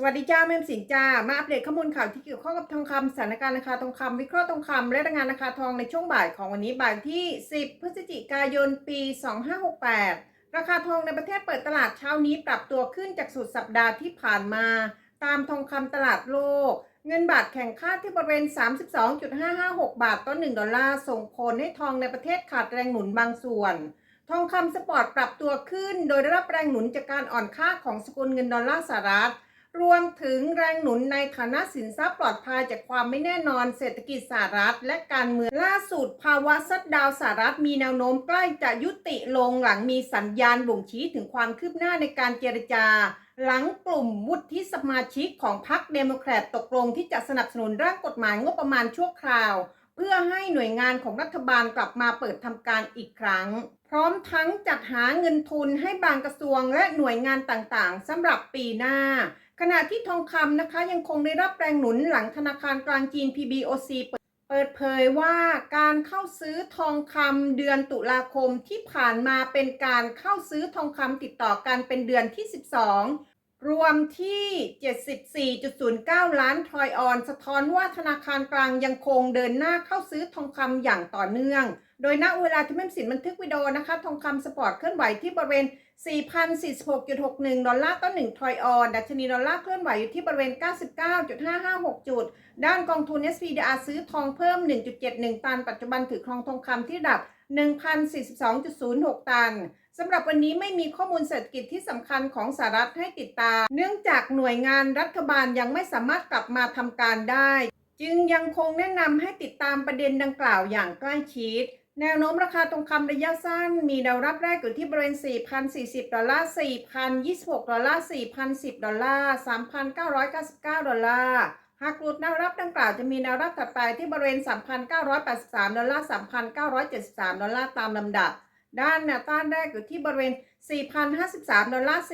สวัสดีจ้าแม่มสินจ้า มาอัปเดตข้อมูลข่าวที่เกี่ยวข้องกับทองคำสถานการณ์ราคาทองคำวิเคราะห์ทองคำและรายงานราคาทองในช่วงบ่ายของวันนี้บ่ายที่ 10 พฤศจิกายน ปี 2568 ราคาทองในประเทศเปิดตลาดเช้านี้ปรับตัวขึ้นจากสุดสัปดาห์ที่ผ่านมา ตามทองคำตลาดโลก เงินบาทแข่งค่าที่บริเวณ 32.556 บาทต่อ 1 ดอลลาร์ส่งผลให้ทองในประเทศขาดแรงหนุนบางส่วนทองคำสปอร์ตปรับตัวขึ้น โดยได้รับแรงหนุนจากการอ่อนค่าของสกุลเงินดอลลาร์สหรัฐ รวมถึงแรงหนุนในฐานะสินทรัพย์ปลอดภัยจากความไม่แน่นอนเศรษฐกิจสหรัฐ และการเมืองล่าสุด ภาวะซัดดาวสหรัฐมีแนวโน้มใกล้จะยุติลงหลังมีสัญญาณบ่งชี้ถึงความคืบหน้าในการเจรจา หลังกลุ่มวุฒิสมาชิกของพรรคเดโมแครตตกลงที่จะสนับสนุนร่างกฎหมายงบประมาณชั่วคราว เพื่อให้หน่วยงานของรัฐบาลกลับมาเปิดทำการอีกครั้งพร้อมทั้งจัดหาเงินทุนให้บางกระทรวงและหน่วยงานต่างๆสำหรับปีหน้า ขณะที่ทองคำนะคะยังคงได้รับแรงหนุนหลังธนาคารกลางจีน PBOC เปิดเผยว่าการเข้าซื้อทองคำเดือนตุลาคมที่ผ่านมาเป็นการเข้าซื้อทองคำติดต่อกันเป็นเดือนที่ 12 รวมที่ 74.09 ล้านทรอยออน สะท้อนว่าธนาคารกลางยังคงเดินหน้าเข้าซื้อทองคำอย่างต่อเนื่อง โดยณเวลาที่แม่มสินบันทึกวิดีโอนะคะ ทองคำสปอร์ตเคลื่อนไหวที่บริเวณ 4,046.61 ดอลลาร์ต่อ1ทรอยออน ดัชนีดอลลาร์เคลื่อนไหวอยู่ที่บริเวณ 99.556 จุด ด้านกองทุน SPDR ซื้อทองเพิ่ม 1.71 ตัน ปัจจุบันถือครองทองคำที่ระดับ1,042.06 ตัน สำหรับวันนี้ไม่มีข้อมูลเศรษฐกิจที่สำคัญของสหรัฐให้ติดตาม เนื่องจากหน่วยงานรัฐบาลยังไม่สามารถกลับมาทำการได้ จึงยังคงแนะนำให้ติดตามประเด็นดังกล่าวอย่างใกล้ชิด แนวโน้มราคาทองคำระยะสั้น มีแนวรับแรกอยู่ที่บริเวณ 4,040 ดอลลาร์ 4,026 ดอลลาร์ 4,010 ดอลลาร์ 3,999 ดอลลาร์หากหลุดแนวรับดังกล่าวจะมีแนวรับถัดไปที่บริเวณ 3,983 ดอลลาร์ 3,973 ดอลลาร์ตามลำดับ ด้านแนวต้านแรกอยู่ที่บริเวณ 4,053 ดอลลาร์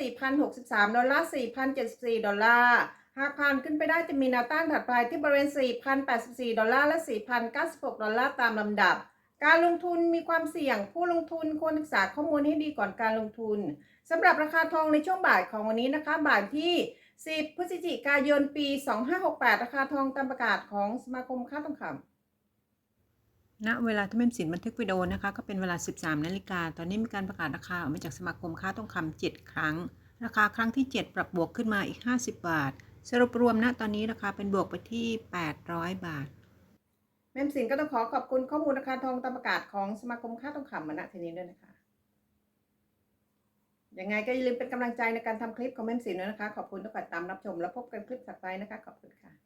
4,063 ดอลลาร์ 4,074 ดอลลาร์หากผ่านขึ้นไปได้จะมีแนวต้านถัดไปที่บริเวณ 4,084 ดอลลาร์ และ 4,096 ดอลลาร์ตามลำดับ การลงทุนมีความเสี่ยง ผู้ลงทุนควรศึกษาข้อมูลให้ดีก่อนการลงทุนสำหรับราคาทองในช่วงบ่ายของวันนี้นะคะ บ่ายที่ 10 พฤศจิกายน ปี 2568 ราคาทองตามประกาศของสมาคมค้าทองคำ ณเวลาที่แม่สินบันทึกวิดีโอนะคะ ก็เป็นเวลา 13นาฬิกา ตอนนี้มีการประกาศราคาออกมาจากสมาคมค้าทองคำ7ครั้ง ราคาครั้งที่ 7 ปรับบวกขึ้นมาอีก 50 บาท สรุปรวมณตอนนี้ราคาเป็นบวกไปที่ 800 บาท แม่สินก็ต้องขอขอบคุณข้อมูลราคาทองตามประกาศของสมาคมค้าทองคำมาณที่นี้ด้วยนะคะ ยังไงก็อย่าลืมเป็นกำลังใจในการทำคลิปของแม่สินด้วยนะคะ ขอบคุณทุกการตามรับชม แล้วพบกันคลิปถัดไปนะคะ ขอบคุณค่ะ